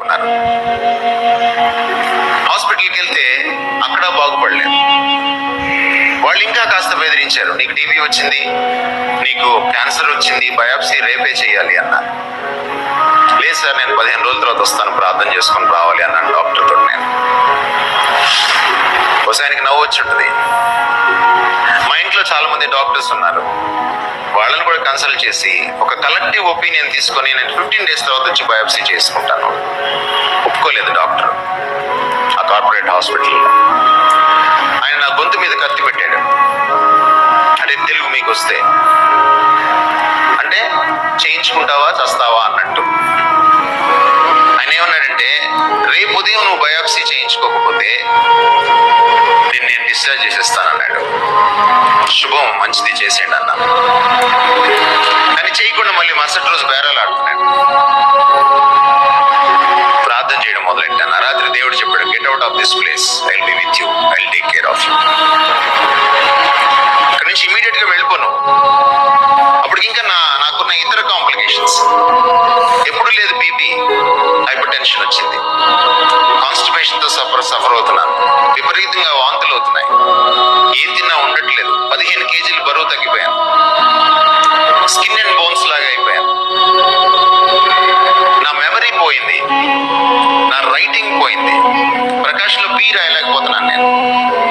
ఉన్నారు హాస్పిటల్కి వెళ్తే అక్కడ బాగుపడలేదు. వాళ్ళు ఇంకా కాస్త బెదిరించారు నీకు టీబీ వచ్చింది నీకు క్యాన్సర్ వచ్చింది బయాప్సీ రేపే చేయాలి అన్నారు లేదు సార్ నేను పదిహేను రోజుల తర్వాత వస్తాను ప్రార్థన చేసుకొని రావాలి అన్నాను డాక్టర్ నేను. బహుశా ఆయనకి నవ్వు వచ్చి ఉంటుంది. మా ఇంట్లో చాలా మంది డాక్టర్స్ ఉన్నారు. వాళ్ళని కూడా కన్సల్ట్ చేసి ఒక కలెక్టివ్ ఒపీనియన్ తీసుకొని నేను ఫిఫ్టీన్ డేస్ తర్వాత వచ్చి బయోప్సీ చేసుకుంటాను. ఒప్పుకోలేదు డాక్టర్. ఆ కార్పొరేట్ హాస్పిటల్లో ఆయన నా గొంతు మీద కత్తి పెట్టాడు. అంటే తెలుగు మీకు వస్తే అంటే చేయించుకుంటావా చస్తా మంచిది చేసేయండి అన్న. కానీ చేయకుండా మళ్ళీ మరుసటి రోజు బేరాలు ఆడుతున్నాడు ప్రార్థన చేయడం మొదలెట్టాను. ఆ రాత్రి దేవుడు చెప్పాడు get out of this place I be with you I take care of you అక్కడి నుంచి ఇమీడియట్గా వెళ్ళిపోను. అప్పుడు ఇంకా నా నాకున్న ఇతర కాంప్లికేషన్స్ ఎప్పుడు లేదు బీపీ హైపర్ టెన్షన్ వచ్చింది కాన్స్టిపేషన్తో సఫర్ సఫర్ అవుతున్నాను. విపరీతంగా వాంతులు అవుతున్నాయి ఏం తిన్నా ఉండట్లేదు. పదిహేను కేజీలు బరువు తగ్గిపోయాను. స్కిన్ అండ్ బోన్స్ లాగా అయిపోయాను. నా మెమరీ పోయింది. నా రైటింగ్ పోయింది. ప్రకాష్లో పీ రాయలేకపోతున్నాను నేను.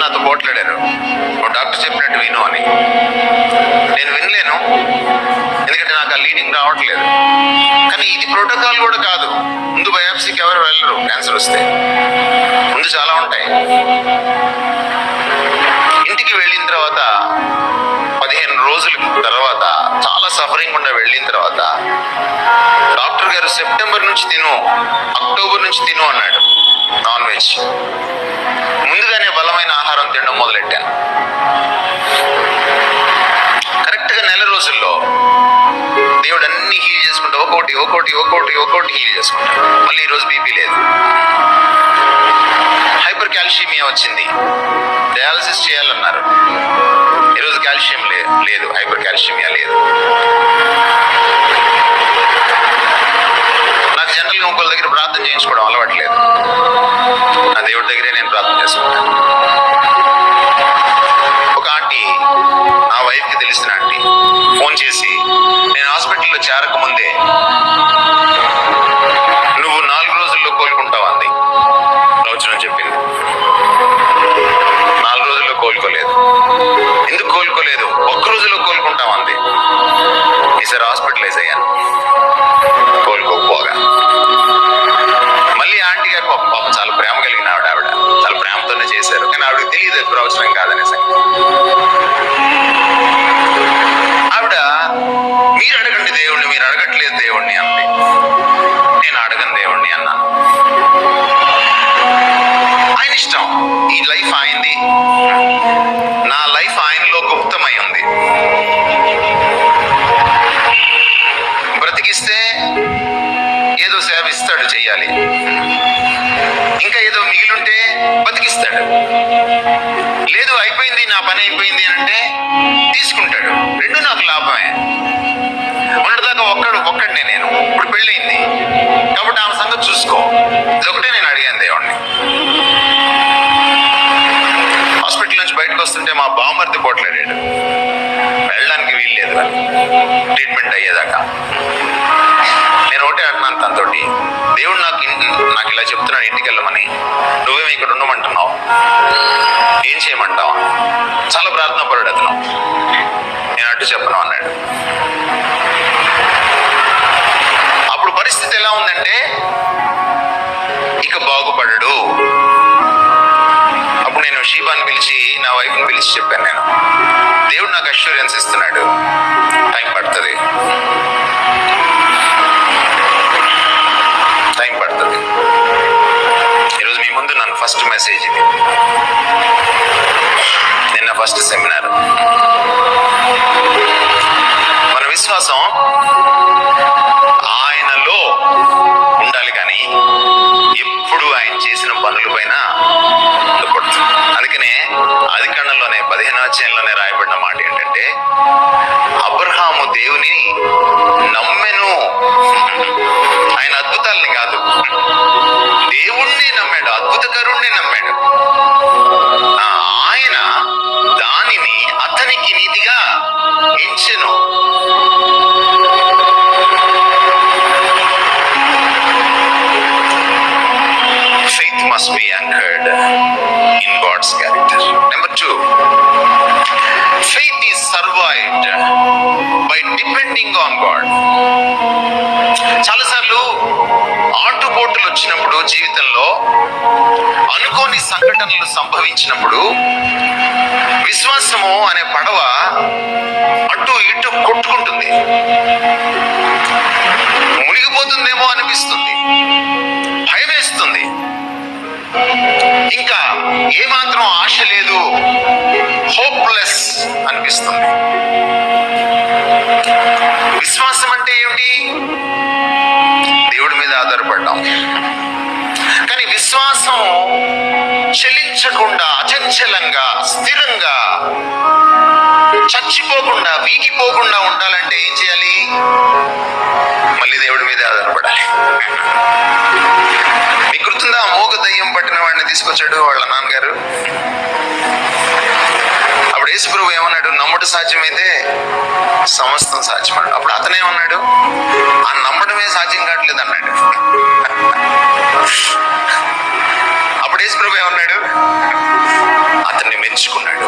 నాతో పోట్లాడారు. "ఓ డాక్టర్ చెప్పినట్టు విను అని. నేను వినలేను ఎందుకంటే నాకు ఆ లీడింగ్ రావట్లేదు. కానీ ఇది ప్రోటోకాల్ కూడా కాదు. ముందు బయాప్సీకి ఎవరు వెళ్ళరు క్యాన్సర్ వస్తే. ముందు చాలా ఉంటాయి. ఇంటికి వెళ్ళిన తర్వాత పదిహేను రోజుల తర్వాత చాలా సఫరింగ్ గుండా వెళ్ళిన తర్వాత డాక్టర్ గారు సెప్టెంబర్ నుంచి తిను అక్టోబర్ నుంచి తిను అన్నాడు. Non veg. ముందుగానే బలమైన ఆహారం తినడం మొదలెట్టాను. కరెక్ట్గా నెల రోజుల్లో దేవుడు అన్ని హీల్ చేసుకుంటా. ఒక్కోటి ఒక్కోటి ఒక్కోటి ఒక్కోటి హీల్ చేసుకుంటా. మళ్ళీ ఈరోజు బీపీ లేదు. హైపర్ కాల్షియమియా వచ్చింది. డయాలసిస్ చేయాలన్నారు. ఈరోజు కాల్షియం లేదు హైపర్ కాల్షియమియా లేదు. నాకు జనరల్గా ఇంకోళ్ళ దగ్గర ప్రార్థన చేయించుకోవడం అలవాట్లేదు నా దేవుడి దగ్గరే నేను ప్రార్థన చేసుకుంటాను. ఈసారి హాస్పిటలైజ్ అయ్యాను కోలుకోకపోగా. మళ్ళీ ఆంటీ గారు పాప పాపం చాలా ప్రేమ కలిగిన ఆవిడ ఆవిడ చాలా ప్రేమతోనే చేశారు. కానీ ఆవిడకి తెలియదు ప్రవచనం కాదనే సంగతి ఆవిడ మీరు అడగండి దేవుణ్ణి మీరు అడగట్లేదు దేవుణ్ణి అంది. నేను అడగను దేవుణ్ణి అన్నాను. ఆయన ఇష్టం. ఈ లైఫ్ ఆయనది. నా లైఫ్ ఆయన చేయాలి. ఇంకా ఏదో మిగిలింటే బతికిస్తాడు. లేదు అయిపోయింది నా పని అయిపోయింది అని అంటే తీసుకుంటాడు. రెండు నాకు లాభమే. మొన్నటిదాకా ఒక్కడు ఒక్కడినే నేను. ఇప్పుడు పెళ్ళయింది. కాబట్టి ఆమె సంగతి చూసుకో. ఇదొకటే నేను అడిగాను దేవుణ్ణి. హాస్పిటల్ నుంచి బయటకు వస్తుంటే మా బామ్మర్ది పోట్లాడాడు. వెళ్ళడానికి వీల్లేదు. ట్రీట్మెంట్ అయ్యేదాకా. నేను ఒకటే ఇలా చెప్తున్నాను ఇంటికి వెళ్ళమని. ఇక్కడ ఉండమంటున్నావు. ఏం చేయమంటావు? చాలా ప్రార్థన పడాడు అతను. నేను అడ్డు చెప్పను అన్నాడు. అప్పుడు పరిస్థితి ఎలా ఉందంటే ఇక బాగుపడడు. అప్పుడు నేను షీబాని పిలిచి నా వైఫ్ని పిలిచి చెప్పాను నేను. దేవుడు నాకు అష్యూరెన్స్ ఇస్తున్నాడు. టైం పడుతుంది. ముందు నన్ను ఫస్ట్ మెసేజ్ ఇది అధ్యాయంలోనే రాయబడిన మాట ఏంటంటే అబ్రహాము దేవుని నమ్మెను. ఆయన అద్భుతాలని కాదు. దేవుణ్ణి నమ్మాడు అద్భుతకరుణ్ణి నమ్మాడు. ఆయన దానిని అతనికి నీతిగా ఎంచెను. Faith must be anchored in God's character number two faith is survived by depending on God. చాలాసార్లు ఆటుపోటులు వచ్చినప్పుడు జీవితంలో అనుకోని సంఘటనలు సంభవించినప్పుడు విశ్వాసము అనే పడవ అటు ఇటు కొట్టుకుంటుంది. మునిగిపోతుందేమో అనిపిస్తుంది. భయం వేస్తుంది ఇంకా ఏమాత్రం ఆశ లేదు. హోప్లెస్ అనిపిస్తుంది. విశ్వాసం అంటే ఏమిటి? దేవుడి మీద ఆధారపడ్డాం. కానీ విశ్వాసం చలించకుండా అచంచలంగా స్థిరంగా చచ్చిపోకుండా వీగిపోకుండా ఉండాలంటే ఏం చేయాలి? మళ్ళీ దేవుడి మీద ఆధారపడాలి. మీకు గుర్తుందా? మోగ దయ్యం పట్టిన వాడిని తీసుకొచ్చాడు వాళ్ళ నాన్నగారు. అప్పుడు యేసుప్రభు ఏమన్నాడు? నమ్మటం సాధ్యమైతే సమస్తం సాధ్యమన్నాడు అప్పుడు అతనేమన్నాడు ఆ నమ్మడమే సాధ్యం కావట్లేదు అన్నాడు. అప్పుడు యేసుప్రభు ఏమన్నాడు? అతన్ని మెచ్చుకున్నాడు.